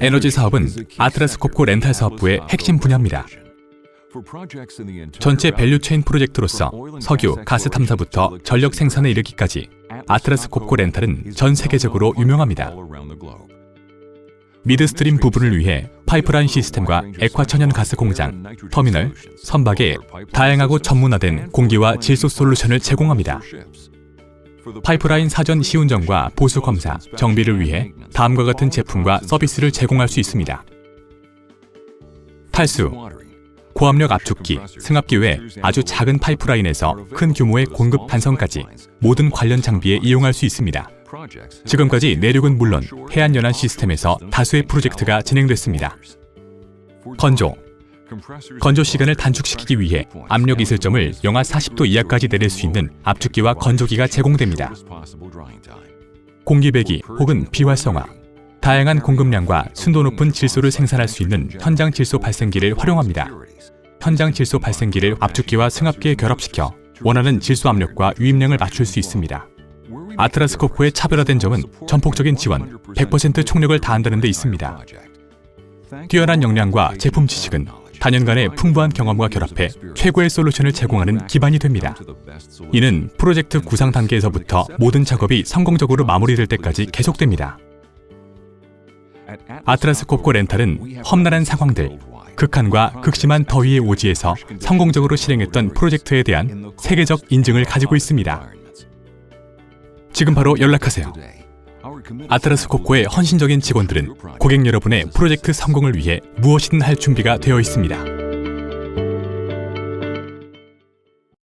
에너지 사업은 아트라스 콥코 렌탈 사업부의 핵심 분야입니다. 전체 밸류체인 프로젝트로서 석유, 가스 탐사부터 전력 생산에 이르기까지 아트라스 콥코 렌탈은 전 세계적으로 유명합니다. 미드스트림 부분을 위해 파이프라인 시스템과 액화천연 가스 공장, 터미널, 선박에 다양하고 전문화된 공기와 질소 솔루션을 제공합니다. 파이프라인 사전 시운전과 보수 검사, 정비를 위해 다음과 같은 제품과 서비스를 제공할 수 있습니다. 탈수, 고압력 압축기, 승합기 외 아주 작은 파이프라인에서 큰 규모의 공급 반선까지 모든 관련 장비에 이용할 수 있습니다. 지금까지 내륙은 물론 해안 연안 시스템에서 다수의 프로젝트가 진행됐습니다. 건조, 건조 시간을 단축시키기 위해 압력 이슬점을 영하 40도 이하까지 내릴 수 있는 압축기와 건조기가 제공됩니다. 공기 배기 혹은 비활성화, 다양한 공급량과 순도 높은 질소를 생산할 수 있는 현장 질소 발생기를 활용합니다. 현장 질소 발생기를 압축기와 승합기에 결합시켜 원하는 질소 압력과 유입량을 맞출 수 있습니다. 아트라스 코프의 차별화된 점은 전폭적인 지원, 100% 총력을 다한다는 데 있습니다. 뛰어난 역량과 제품 지식은 단연간의 풍부한 경험과 결합해 최고의 솔루션을 제공하는 기반이 됩니다. 이는 프로젝트 구상 단계에서부터 모든 작업이 성공적으로 마무리될 때까지 계속됩니다. 아트라스 콥코 렌탈은 험난한 상황들, 극한과 극심한 더위의 오지에서 성공적으로 실행했던 프로젝트에 대한 세계적 인증을 가지고 있습니다. 지금 바로 연락하세요. 아트라스 코코의 헌신적인 직원들은 고객 여러분의 프로젝트 성공을 위해 무엇이든 할 준비가 되어 있습니다.